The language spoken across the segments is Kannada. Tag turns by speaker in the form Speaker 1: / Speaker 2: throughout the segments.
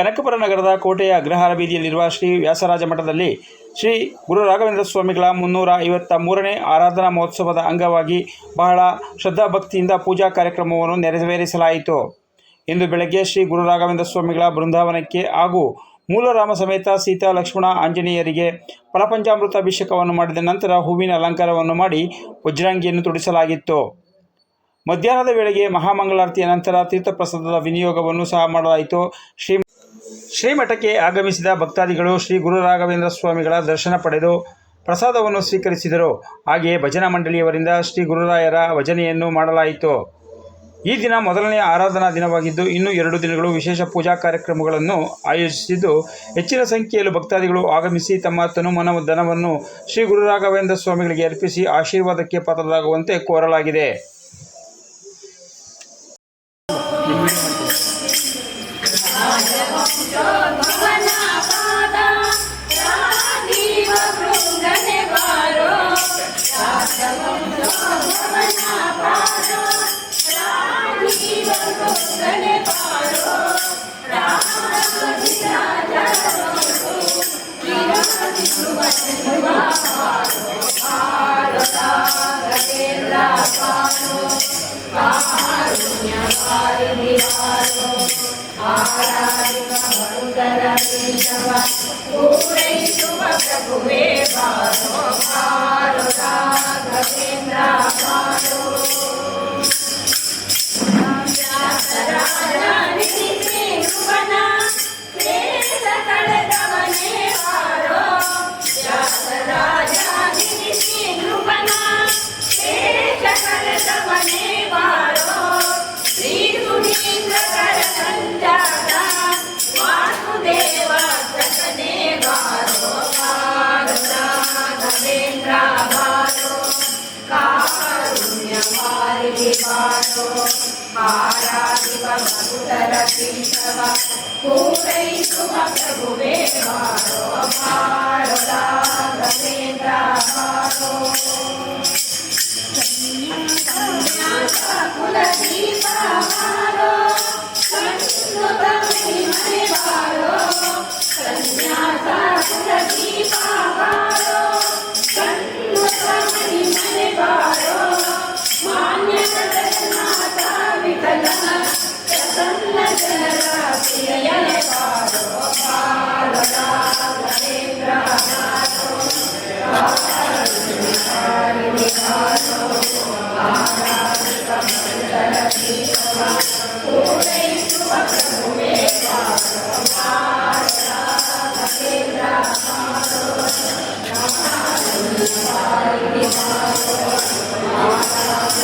Speaker 1: ಕನಕಪುರ ನಗರದ ಕೋಟೆಯ ಅಗ್ರಹಾರ ಬೀದಿಯಲ್ಲಿರುವ ಶ್ರೀ ವ್ಯಾಸರಾಜ ಮಠದಲ್ಲಿ ಶ್ರೀ ಗುರು ರಾಘವೇಂದ್ರ ಸ್ವಾಮಿಗಳ ಮುನ್ನೂರ ಐವತ್ತ ಮೂರನೇ ಆರಾಧನಾ ಮಹೋತ್ಸವದ ಅಂಗವಾಗಿ ಬಹಳ ಶ್ರದ್ಧಾಭಕ್ತಿಯಿಂದ ಪೂಜಾ ಕಾರ್ಯಕ್ರಮವನ್ನು ನೆರವೇರಿಸಲಾಯಿತು. ಇಂದು ಬೆಳಗ್ಗೆ ಶ್ರೀ ಗುರು ರಾಘವೇಂದ್ರ ಸ್ವಾಮಿಗಳ ಬೃಂದಾವನಕ್ಕೆ ಹಾಗೂ ಮೂಲರಾಮ ಸಮೇತ ಸೀತಾ ಲಕ್ಷ್ಮಣ ಆಂಜನೇಯರಿಗೆ ಫಲಪಂಚಾಮೃತ ಅಭಿಷೇಕವನ್ನು ಮಾಡಿದ ನಂತರ ಹೂವಿನ ಅಲಂಕಾರವನ್ನು ಮಾಡಿ ವಜ್ರಾಂಗಿಯನ್ನು ತೊಡಿಸಲಾಗಿತ್ತು. ಮಧ್ಯಾಹ್ನದ ವೇಳೆಗೆ ಮಹಾಮಂಗಳಾರತಿಯ ನಂತರ ತೀರ್ಥಪ್ರಸಾದದ ವಿನಿಯೋಗವನ್ನು ಸಹ ಮಾಡಲಾಯಿತು. ಶ್ರೀ ಶ್ರೀಮಠಕ್ಕೆ ಆಗಮಿಸಿದ ಭಕ್ತಾದಿಗಳು ಶ್ರೀ ಗುರು ರಾಘವೇಂದ್ರ ಸ್ವಾಮಿಗಳ ದರ್ಶನ ಪಡೆದು ಪ್ರಸಾದವನ್ನು ಸ್ವೀಕರಿಸಿದರು. ಹಾಗೆಯೇ ಭಜನಾ ಮಂಡಳಿಯವರಿಂದ ಶ್ರೀ ಗುರುರಾಯರ ಭಜನೆಯನ್ನು ಮಾಡಲಾಯಿತು. ಈ ದಿನ ಮೊದಲನೇ ಆರಾಧನಾ ದಿನವಾಗಿದ್ದು, ಇನ್ನೂ ಎರಡು ದಿನಗಳು ವಿಶೇಷ ಪೂಜಾ ಕಾರ್ಯಕ್ರಮಗಳನ್ನು ಆಯೋಜಿಸಿದ್ದು, ಹೆಚ್ಚಿನ ಸಂಖ್ಯೆಯಲ್ಲಿ ಭಕ್ತಾದಿಗಳು ಆಗಮಿಸಿ ತಮ್ಮ ತನುಮನ ಧನವನ್ನು ಶ್ರೀ ಗುರು ರಾಘವೇಂದ್ರ ಸ್ವಾಮಿಗಳಿಗೆ ಅರ್ಪಿಸಿ ಆಶೀರ್ವಾದಕ್ಕೆ ಪಾತ್ರರಾಗುವಂತೆ ಕೋರಲಾಗಿದೆ.
Speaker 2: Gracias. Maharaj, Maharaj, Maharaj, Maharaj, Maharaj, Maharaj, Maharaj, Maharaj, Maharaj, Maharaj,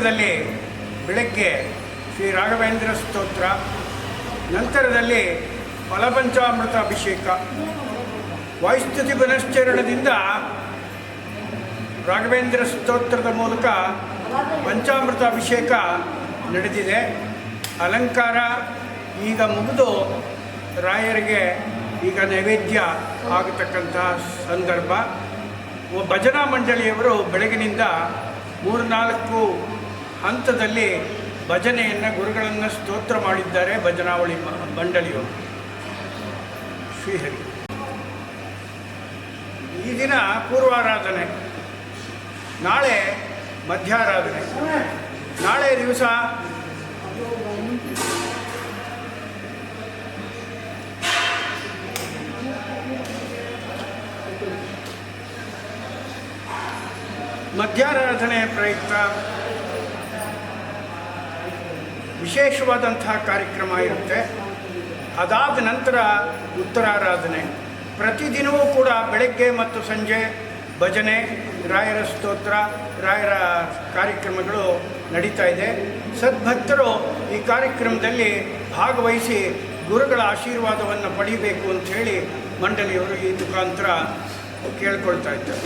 Speaker 2: ಶ್ರೀಮಠದಲ್ಲಿ ಬೆಳಗ್ಗೆ ಶ್ರೀ ರಾಘವೇಂದ್ರ ಸ್ತೋತ್ರ, ನಂತರದಲ್ಲಿ ಫಲಪಂಚಾಮೃತ ಅಭಿಷೇಕ ವಾಯುಸ್ತುತಿ ಪುನಶ್ಚರಣದಿಂದ ರಾಘವೇಂದ್ರ ಸ್ತೋತ್ರದ ಮೂಲಕ ಪಂಚಾಮೃತ ಅಭಿಷೇಕ ನಡೆದಿದೆ. ಅಲಂಕಾರ ಈಗ ಮುಗಿದು ರಾಯರಿಗೆ ಈಗ ನೈವೇದ್ಯ ಆಗತಕ್ಕಂತಹ ಸಂದರ್ಭ. ಭಜನಾ ಮಂಡಳಿಯವರು ಬೆಳಗಿನಿಂದ ಮೂರ್ನಾಲ್ಕು ಹಂತದಲ್ಲಿ ಭಜನೆಯನ್ನು ಗುರುಗಳನ್ನು ಸ್ತೋತ್ರ ಮಾಡಿದ್ದಾರೆ ಭಜನಾವಳಿ ಮಂಡಳಿಯು ಶ್ರೀಹರಿ. ಈ ದಿನ ಪೂರ್ವಾರಾಧನೆ. ನಾಳೆ ಮಧ್ಯಾರಾಧನೆ. ನಾಳೆ ದಿವಸ
Speaker 3: ಮಧ್ಯಾರಾಧನೆ ಪ್ರಯುಕ್ತ ವಿಶೇಷವಾದಂತಹ ಕಾರ್ಯಕ್ರಮ ಇರುತ್ತೆ. ಅದಾದ ನಂತರ ಉತ್ತರಾರಾಧನೆ. ಪ್ರತಿದಿನವೂ ಕೂಡ ಬೆಳಗ್ಗೆ ಮತ್ತು ಸಂಜೆ ಭಜನೆ, ರಾಯರ ಸ್ತೋತ್ರ, ರಾಯರ ಕಾರ್ಯಕ್ರಮಗಳು ನಡೀತಾ ಇದೆ. ಸದ್ಭಕ್ತರು ಈ ಕಾರ್ಯಕ್ರಮದಲ್ಲಿ ಭಾಗವಹಿಸಿ ಗುರುಗಳ ಆಶೀರ್ವಾದವನ್ನು ಪಡಿಬೇಕು ಅಂತ ಹೇಳಿ ಮಂಡಳಿಯವರು ಈ ಮುಖಾಂತರ ಕೇಳ್ಕೊಳ್ತಾ ಇದ್ದಾರೆ.